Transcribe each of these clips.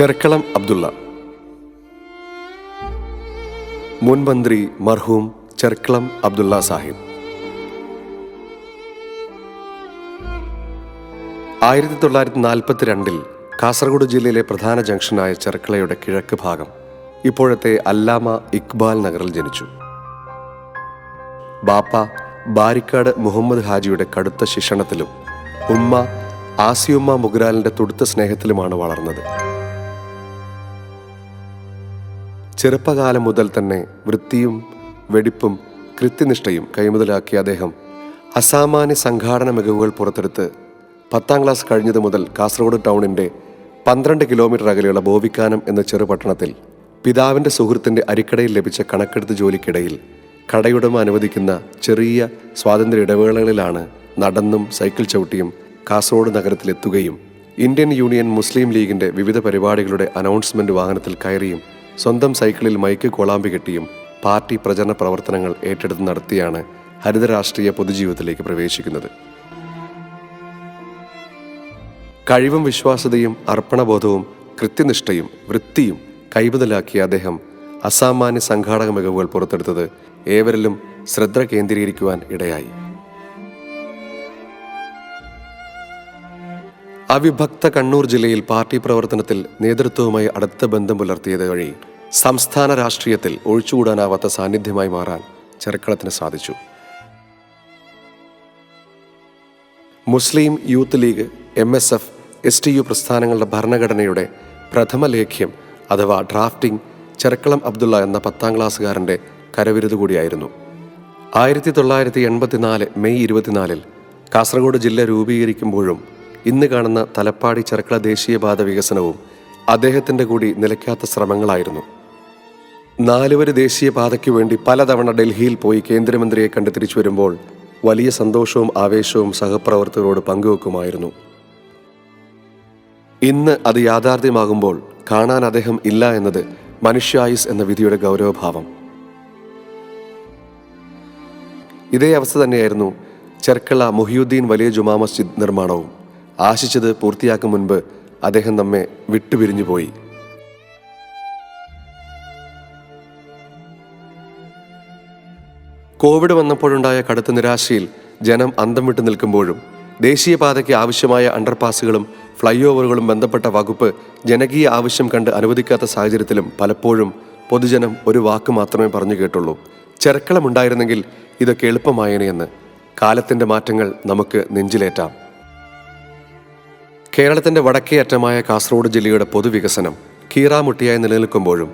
ചെർക്കളം അബ്ദുള്ള. മുൻ മന്ത്രി മർഹൂം ചെർക്കളം അബ്ദുള്ള സാഹിബ്. ആയിരത്തി തൊള്ളായിരത്തി നാൽപ്പത്തിരണ്ടിൽ കാസർഗോഡ് ജില്ലയിലെ പ്രധാന ജംഗ്ഷനായ ചെർക്കളയുടെ കിഴക്ക് ഭാഗം ഇപ്പോഴത്തെ അല്ലാമ ഇക്ബാൽ നഗറിൽ ജനിച്ചു. ബാപ്പ ബാരിക്കാട് മുഹമ്മദ് ഹാജിയുടെ കടുത്ത ശിക്ഷണത്തിലും ഉമ്മ ആസിയുമ്മ മുഗ്രാലിന്റെ തുടുത്ത സ്നേഹത്തിലുമാണ് വളർന്നത്. ചെറുപ്പകാലം മുതൽ തന്നെ വൃത്തിയും വെടിപ്പും കൃത്യനിഷ്ഠയും കൈമുതലാക്കിയ അദ്ദേഹം അസാമാന്യ സംഘാടന മികവുകൾ പുറത്തെടുത്ത് പത്താം ക്ലാസ് കഴിഞ്ഞതു മുതൽ കാസർഗോഡ് ടൗണിന്റെ പന്ത്രണ്ട് കിലോമീറ്റർ അകലെയുള്ള ബോവിക്കാനം എന്ന ചെറുപട്ടണത്തിൽ പിതാവിന്റെ സുഹൃത്തിന്റെ അരിക്കടയിൽ ലഭിച്ച കണക്കെടുത്ത് ജോലിക്കിടയിൽ കടയുടമ അനുവദിക്കുന്ന ചെറിയ സ്വാതന്ത്ര്യ ഇടവേളകളിലാണ് നടന്നും സൈക്കിൾ ചവിട്ടിയും കാസർഗോഡ് നഗരത്തിലെത്തുകയും ഇന്ത്യൻ യൂണിയൻ മുസ്ലിം ലീഗിന്റെ വിവിധ പരിപാടികളുടെ അനൗൺസ്മെന്റ് വാഹനത്തിൽ കയറിയും സ്വന്തം സൈക്കിളിൽ മൈക്ക് കോളാമ്പി കെട്ടിയും പാർട്ടി പ്രചരണ പ്രവർത്തനങ്ങൾ ഏറ്റെടുത്ത് നടത്തിയാണ് ഹരിത രാഷ്ട്രീയ പൊതുജീവിതത്തിലേക്ക് പ്രവേശിക്കുന്നത്. കഴിവും വിശ്വാസ്യതയും അർപ്പണബോധവും കൃത്യനിഷ്ഠയും വൃത്തിയും കൈമുതലാക്കിയ അദ്ദേഹം അസാമാന്യ സംഘാടക മികവുകൾ പുറത്തെടുത്തത് ഏവരിലും ശ്രദ്ധ കേന്ദ്രീകരിക്കുവാൻ ഇടയായി. അവിഭക്ത കണ്ണൂർ ജില്ലയിൽ പാർട്ടി പ്രവർത്തനത്തിൽ നേതൃത്വവുമായി അടുത്ത ബന്ധം പുലർത്തിയത് വഴി സംസ്ഥാന രാഷ്ട്രീയത്തിൽ ഒഴിച്ചുകൂടാനാവാത്ത സാന്നിധ്യമായി മാറാൻ ചെറുക്കളത്തിന് സാധിച്ചു. Muslim Youth League M S F S T U പ്രസ്ഥാനങ്ങളുടെ ഭരണഘടനയുടെ പ്രഥമ ലേഖ്യം അഥവാ ഡ്രാഫ്റ്റിംഗ് ചെറുക്കളം അബ്ദുള്ള എന്ന പത്താം ക്ലാസ്സുകാരന്റെ കരവിരുത് കൂടിയായിരുന്നു. ആയിരത്തി തൊള്ളായിരത്തി എൺപത്തിനാല് മെയ് ഇരുപത്തിനാലിൽ കാസർഗോഡ് ജില്ല രൂപീകരിക്കുമ്പോഴും ഇന്ന് കാണുന്ന തലപ്പാടി ചെറുക്കള ദേശീയപാത വികസനവും അദ്ദേഹത്തിന്റെ കൂടി നിലയ്ക്കാത്ത ശ്രമങ്ങളായിരുന്നു. നാലുവരി ദേശീയപാതയ്ക്കു വേണ്ടി പലതവണ ഡൽഹിയിൽ പോയി കേന്ദ്രമന്ത്രിയെ കണ്ട് തിരിച്ചു വരുമ്പോൾ വലിയ സന്തോഷവും ആവേശവും സഹപ്രവർത്തകരോട് പങ്കുവെക്കുമായിരുന്നു. ഇന്ന് അത് യാഥാർത്ഥ്യമാകുമ്പോൾ കാണാൻ അദ്ദേഹം ഇല്ല എന്നത് മനുഷ്യായുസ് എന്ന വിധിയുടെ ഗൗരവഭാവം. ഇതേ അവസ്ഥ തന്നെയായിരുന്നു ചെർക്കള മുഹിയുദ്ദീൻ വലിയ ജുമാ മസ്ജിദ് നിർമ്മാണവും. ആശിച്ചത് പൂർത്തിയാക്കും മുൻപ് അദ്ദേഹം നമ്മെ വിട്ടുപിരിഞ്ഞു പോയി. കോവിഡ് വന്നപ്പോഴുണ്ടായ കടുത്ത നിരാശയിൽ ജനം അന്തം വിട്ടു നിൽക്കുമ്പോഴും ദേശീയപാതയ്ക്ക് ആവശ്യമായ അണ്ടർപാസുകളും ഫ്ലൈ ഓവറുകളും ബന്ധപ്പെട്ട വകുപ്പ് ജനകീയ ആവശ്യം കണ്ട് അനുവദിക്കാത്ത സാഹചര്യത്തിലും പലപ്പോഴും പൊതുജനം ഒരു വാക്ക് മാത്രമേ പറഞ്ഞു കേട്ടുള്ളൂ. ചെറുക്കളമുണ്ടായിരുന്നെങ്കിൽ ഇതൊക്കെ എളുപ്പമായേനെയെന്ന് കാലത്തിന്റെ മാറ്റങ്ങൾ നമുക്ക് നെഞ്ചിലേറ്റാം. കേരളത്തിന്റെ വടക്കേ അറ്റമായ കാസർഗോഡ് ജില്ലയുടെ പൊതുവികസനം കീറാമുട്ടിയായി നിലനിൽക്കുമ്പോഴും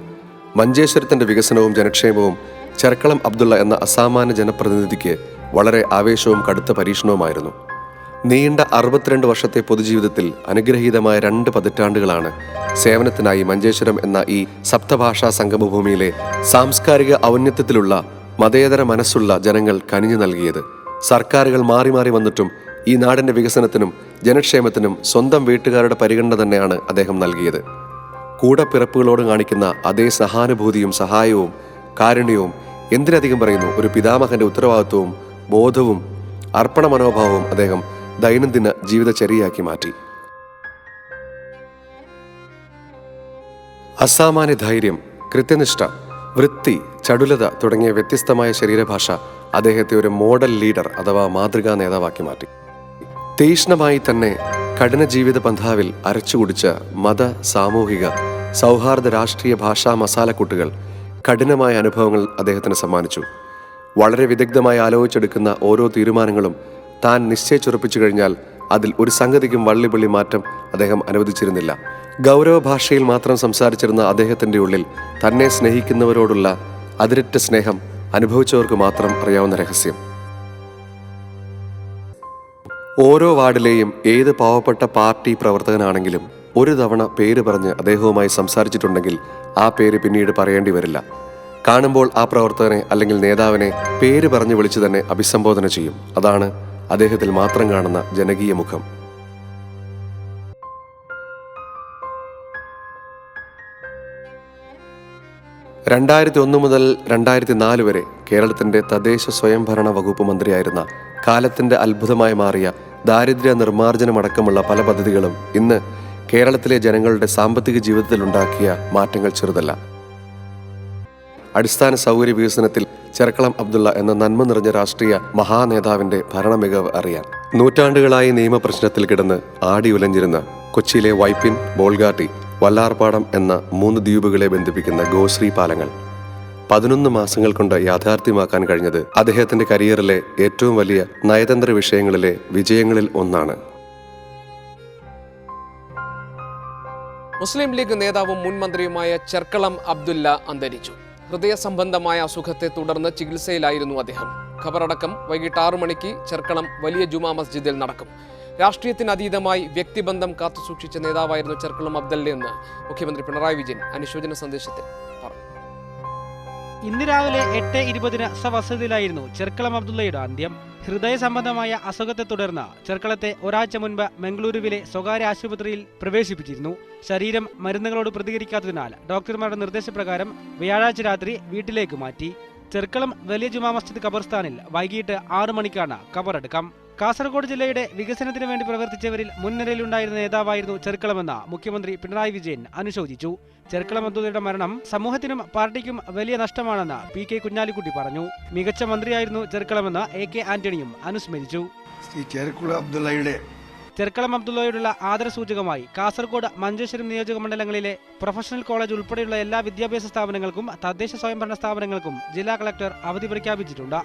മഞ്ചേശ്വരത്തിന്റെ വികസനവും ജനക്ഷേമവും ചെർക്കളം അബ്ദുള്ള എന്ന അസാമാന്യ ജനപ്രതിനിധിക്ക് വളരെ ആവേശവും കടുത്ത പരീക്ഷണവുമായിരുന്നു. നീണ്ട അറുപത്തിരണ്ട് വർഷത്തെ പൊതുജീവിതത്തിൽ അനുഗ്രഹീതമായ രണ്ട് പതിറ്റാണ്ടുകളാണ് സേവനത്തിനായി മഞ്ചേശ്വരം എന്ന ഈ സപ്തഭാഷാ സംഗമഭൂമിയിലെ സാംസ്കാരിക ഔന്നത്യത്തിലുള്ള മതേതര മനസ്സുള്ള ജനങ്ങൾ കനിഞ്ഞു നൽകിയത്. സർക്കാരുകൾ മാറി മാറി വന്നിട്ടും ഈ നാടിന്റെ വികസനത്തിനും ജനക്ഷേമത്തിനും സ്വന്തം വീട്ടുകാരുടെ പരിഗണന തന്നെയാണ് അദ്ദേഹം നൽകിയത്. കൂടപ്പിറപ്പുകളോട് കാണിക്കുന്ന അതേ സഹാനുഭൂതിയും സഹായവും കാരുണ്യവും എന്തിനധികം പറയുന്നു? ഒരു പിതാമഹന്റെ ഉത്തരവാദിത്വവും ബോധവും അർപ്പണ മനോഭാവവും അദ്ദേഹം ദൈനംദിന ജീവിതചര്യയാക്കി മാറ്റി. അസാമാന്യ ധൈര്യം കൃത്യനിഷ്ഠ വൃത്തി ചടുലത തുടങ്ങിയ വ്യത്യസ്തമായ ശരീരഭാഷ അദ്ദേഹത്തെ ഒരു മോഡൽ ലീഡർ അഥവാ മാതൃകാ നേതാവാക്കി മാറ്റി. തീഷ്ണമായി തന്നെ കഠിന ജീവിത പന്ഥാവിൽ അരച്ചുകുടിച്ച മത സാമൂഹിക സൗഹാർദ്ദ രാഷ്ട്രീയ ഭാഷാ മസാലക്കൂട്ടുകൾ കഠിനമായ അനുഭവങ്ങൾ അദ്ദേഹത്തിന് സമ്മാനിച്ചു. വളരെ വിദഗ്ധമായി ആലോചിച്ചെടുക്കുന്ന ഓരോ തീരുമാനങ്ങളും താൻ നിശ്ചയിച്ചുറപ്പിച്ചു കഴിഞ്ഞാൽ അതിൽ ഒരു സംഗതിക്കും വള്ളിപള്ളി മാറ്റം അദ്ദേഹം അനുവദിച്ചിരുന്നില്ല. ഗൗരവ ഭാഷയിൽ മാത്രം സംസാരിച്ചിരുന്ന അദ്ദേഹത്തിന്റെ ഉള്ളിൽ തന്നെ സ്നേഹിക്കുന്നവരോടുള്ള അതിരറ്റ സ്നേഹം അനുഭവിച്ചവർക്ക് മാത്രം അറിയാവുന്ന രഹസ്യം. ഓരോ വാർഡിലെയും ഏത് പാവപ്പെട്ട പാർട്ടി പ്രവർത്തകനാണെങ്കിലും ഒരു തവണ പേര് പറഞ്ഞ് അദ്ദേഹവുമായി സംസാരിച്ചിട്ടുണ്ടെങ്കിൽ ആ പേര് പിന്നീട് പറയേണ്ടി വരില്ല. കാണുമ്പോൾ ആ പ്രവർത്തകനെ അല്ലെങ്കിൽ നേതാവിനെ പേര് പറഞ്ഞു വിളിച്ചു തന്നെ അഭിസംബോധന ചെയ്യും. അതാണ് അദ്ദേഹത്തിൽ മാത്രം കാണുന്ന ജനകീയ മുഖം. രണ്ടായിരത്തി ഒന്ന് മുതൽ രണ്ടായിരത്തി നാല് വരെ കേരളത്തിന്റെ തദ്ദേശ സ്വയംഭരണ വകുപ്പ് മന്ത്രിയായിരുന്ന കാലത്തിന്റെ അത്ഭുതമായി മാറിയ ദാരിദ്ര്യ നിർമ്മാർജനമടക്കമുള്ള പല പദ്ധതികളും ഇന്ന് കേരളത്തിലെ ജനങ്ങളുടെ സാമ്പത്തിക ജീവിതത്തിലുണ്ടാക്കിയ മാറ്റങ്ങൾ ചെറുതല്ല. അടിസ്ഥാന സൗകര്യ വികസനത്തിൽ ചെറുക്കളം അബ്ദുള്ള എന്ന നന്മ നിറഞ്ഞ രാഷ്ട്രീയ മഹാനേതാവിന്റെ ഭരണമികവ് അറിയാം നൂറ്റാണ്ടുകളായി നിയമപ്രശ്നത്തിൽ കിടന്ന് ആടി ഉലഞ്ഞിരുന്ന കൊച്ചിയിലെ വൈപ്പിൻ ബോൾഗാട്ടി വല്ലാർപാടം എന്ന മൂന്ന് ദ്വീപുകളെ ബന്ധിപ്പിക്കുന്ന ഗോശ്രീ പാലങ്ങൾ പതിനൊന്ന് മാസങ്ങൾ കൊണ്ട് യാഥാർത്ഥ്യമാക്കാൻ കഴിഞ്ഞത് അദ്ദേഹത്തിന്റെ കരിയറിലെ ഏറ്റവും വലിയ നയതന്ത്ര വിഷയങ്ങളിലെ വിജയങ്ങളിൽ ഒന്നാണ്. മുസ്ലിം ലീഗ് നേതാവും മുൻ മന്ത്രിയുമായ ചെർക്കളം അബ്ദുല്ല അന്തരിച്ചു. ഹൃദയ സംബന്ധമായ അസുഖത്തെ തുടർന്ന് ചികിത്സയിലായിരുന്നു അദ്ദേഹം. ഖബറടക്കം വൈകിട്ട് ആറു മണിക്ക് ചെർക്കളം വലിയ ജുമാ മസ്ജിദിൽ നടക്കും. രാഷ്ട്രീയത്തിന് അതീതമായി വ്യക്തിബന്ധം കാത്തുസൂക്ഷിച്ച നേതാവായിരുന്നു ചെർക്കളം അബ്ദുല്ലയെന്ന് മുഖ്യമന്ത്രി പിണറായി വിജയൻ അനുശോചന സന്ദേശത്തിൽ ഇന്ന് രാവിലെ എട്ട് ഇരുപതിന് സവസതിയിലായിരുന്നു ചെർക്കളം അബ്ദുള്ളയുടെ അന്ത്യം. ഹൃദയ സംബന്ധമായ അസുഖത്തെ തുടർന്ന് ചെർക്കളത്തെ ഒരാഴ്ച മുൻപ് മംഗളൂരുവിലെ സ്വകാര്യ ആശുപത്രിയിൽ പ്രവേശിപ്പിച്ചിരുന്നു. ശരീരം മരുന്നുകളോട് പ്രതികരിക്കാത്തതിനാൽ ഡോക്ടർമാരുടെ നിർദ്ദേശപ്രകാരം വ്യാഴാഴ്ച രാത്രി വീട്ടിലേക്ക് മാറ്റി. ചെർക്കളം വലിയ ജുമാ മസ്ജിദ് ഖബർസ്ഥാനിൽ വൈകിട്ട് ആറു മണിക്കാണ് ഖബറടക്കം. കാസർഗോഡ് ജില്ലയുടെ വികസനത്തിന് വേണ്ടി പ്രവർത്തിച്ചവരിൽ മുൻനിരയിലുണ്ടായിരുന്ന നേതാവായിരുന്നു ചെറുക്കളമെന്ന് മുഖ്യമന്ത്രി പിണറായി വിജയൻ അനുശോചിച്ചു. ചെർക്കളം അബ്ദുള്ളയുടെ മരണം സമൂഹത്തിനും പാർട്ടിക്കും വലിയ നഷ്ടമാണെന്ന് പി കെ കുഞ്ഞാലിക്കുട്ടി പറഞ്ഞു. മികച്ച മന്ത്രിയായിരുന്നു ചെറുക്കളമെന്ന് എ കെ ആന്റണിയും അനുസ്മരിച്ചു. ചെറുക്കളം അബ്ദുള്ളയോടുള്ള ആദരസൂചകമായി കാസർഗോഡ് മഞ്ചേശ്വരം നിയോജക മണ്ഡലങ്ങളിലെ പ്രൊഫഷണൽ കോളേജ് ഉൾപ്പെടെയുള്ള എല്ലാ വിദ്യാഭ്യാസ സ്ഥാപനങ്ങൾക്കും തദ്ദേശ സ്വയംഭരണ സ്ഥാപനങ്ങൾക്കും ജില്ലാ കളക്ടർ അവധി പ്രഖ്യാപിച്ചിട്ടുണ്ട്.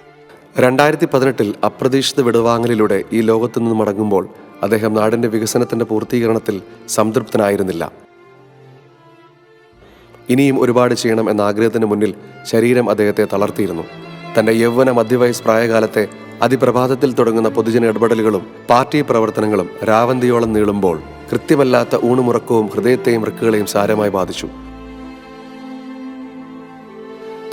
രണ്ടായിരത്തി പതിനെട്ടിൽ അപ്രതീക്ഷിത വിടവാങ്ങലിലൂടെ ഈ ലോകത്തു നിന്ന് മടങ്ങുമ്പോൾ അദ്ദേഹം നാടിന്റെ വികസനത്തിന്റെ പൂർത്തീകരണത്തിൽ സംതൃപ്തനായിരുന്നില്ല. ഇനിയും ഒരുപാട് ചെയ്യണം എന്ന ആഗ്രഹത്തിന് മുന്നിൽ ശരീരം അദ്ദേഹത്തെ തളർത്തിയിരുന്നു. തന്റെ യൗവന മധ്യവയസ് പ്രായകാലത്തെ അതിപ്രഭാതത്തിൽ തുടങ്ങുന്ന പൊതുജന ഇടപെടലുകളും പാർട്ടി പ്രവർത്തനങ്ങളും രാവന്തിയോളം നീളുമ്പോൾ കൃത്യമല്ലാത്ത ഊണുമുറക്കവും ഹൃദയത്തെയും വൃക്കുകളെയും സാരമായി ബാധിച്ചു.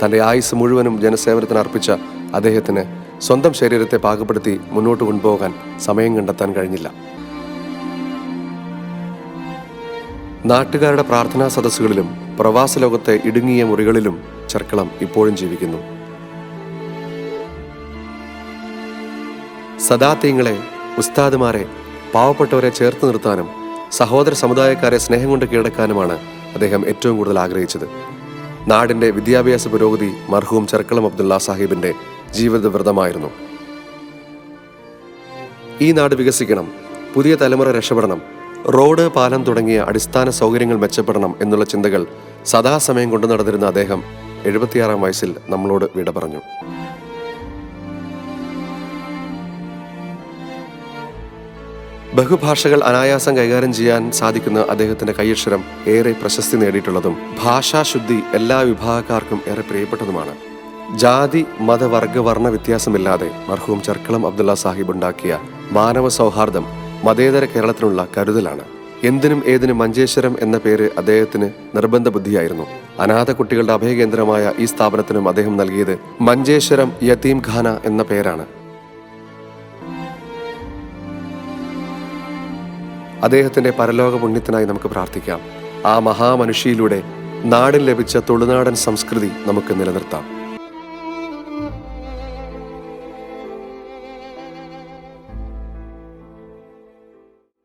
തന്റെ ആയുസ് മുഴുവനും ജനസേവനത്തിന് അർപ്പിച്ച അദ്ദേഹത്തിന് സ്വന്തം ശരീരത്തെ പാകപ്പെടുത്തി മുന്നോട്ട് കൊണ്ടുപോകാൻ സമയം കണ്ടെത്താൻ കഴിഞ്ഞില്ല. നാട്ടുകാരുടെ പ്രാർത്ഥനാ സദസ്സുകളിലും പ്രവാസ ലോകത്തെ ഇടുങ്ങിയ മുറികളിലും ചെർക്കളം ഇപ്പോഴും ജീവിക്കുന്നു. സദാത്യങ്ങളെ ഉസ്താദുമാരെ പാവപ്പെട്ടവരെ ചേർത്ത് നിർത്താനും സഹോദര സമുദായക്കാരെ സ്നേഹം കൊണ്ട് കീഴടക്കാനുമാണ് അദ്ദേഹം ഏറ്റവും കൂടുതൽ ആഗ്രഹിച്ചത്. നാടിന്റെ വിദ്യാഭ്യാസ പുരോഗതി മർഹൂം ചെർക്കളം അബ്ദുള്ള സാഹിബിന്റെ ജീവിതവ്രതമായിരുന്നു. ഈ നാട് വികസിക്കണം പുതിയ തലമുറ രക്ഷപ്പെടണം റോഡ് പാലം തുടങ്ങിയ അടിസ്ഥാന സൗകര്യങ്ങൾ മെച്ചപ്പെടണം എന്നുള്ള ചിന്തകൾ സദാസമയം കൊണ്ടു നടന്നിരുന്ന അദ്ദേഹം എഴുപത്തിയാറാം വയസ്സിൽ നമ്മളോട് വിട പറഞ്ഞു. ബഹുഭാഷകൾ അനായാസം കൈകാര്യം ചെയ്യാൻ സാധിക്കുന്ന അദ്ദേഹത്തിന്റെ കൈയക്ഷരം ഏറെ പ്രശസ്തി നേടിയിട്ടുള്ളതും ഭാഷാശുദ്ധി എല്ലാ വിഭാഗക്കാർക്കും ഏറെ പ്രിയപ്പെട്ടതുമാണ്. ജാതി മതവർഗ വർണ വ്യത്യാസമില്ലാതെ മർഹൂം ചർക്കളം അബ്ദുള്ള സാഹിബ് ഉണ്ടാക്കിയ മാനവ സൗഹാർദ്ദം മതേതര കേരളത്തിനുള്ള കരുതലാണ്. എന്തിനും ഏതിനും മഞ്ചേശ്വരം എന്ന പേര് അദ്ദേഹത്തിന് നിർബന്ധ ബുദ്ധിയായിരുന്നു. അനാഥ കുട്ടികളുടെ അഭയകേന്ദ്രമായ ഈ സ്ഥാപനത്തിനും അദ്ദേഹം നൽകിയത് മഞ്ചേശ്വരം യതീം ഖാന എന്ന പേരാണ്. അദ്ദേഹത്തിന്റെ പരലോക പുണ്യത്തിനായി നമുക്ക് പ്രാർത്ഥിക്കാം. ആ മഹാമനുഷ്യയിലൂടെ നാടിന് ലഭിച്ച തൊളുനാടൻ സംസ്കൃതി നമുക്ക് നിലനിർത്താം.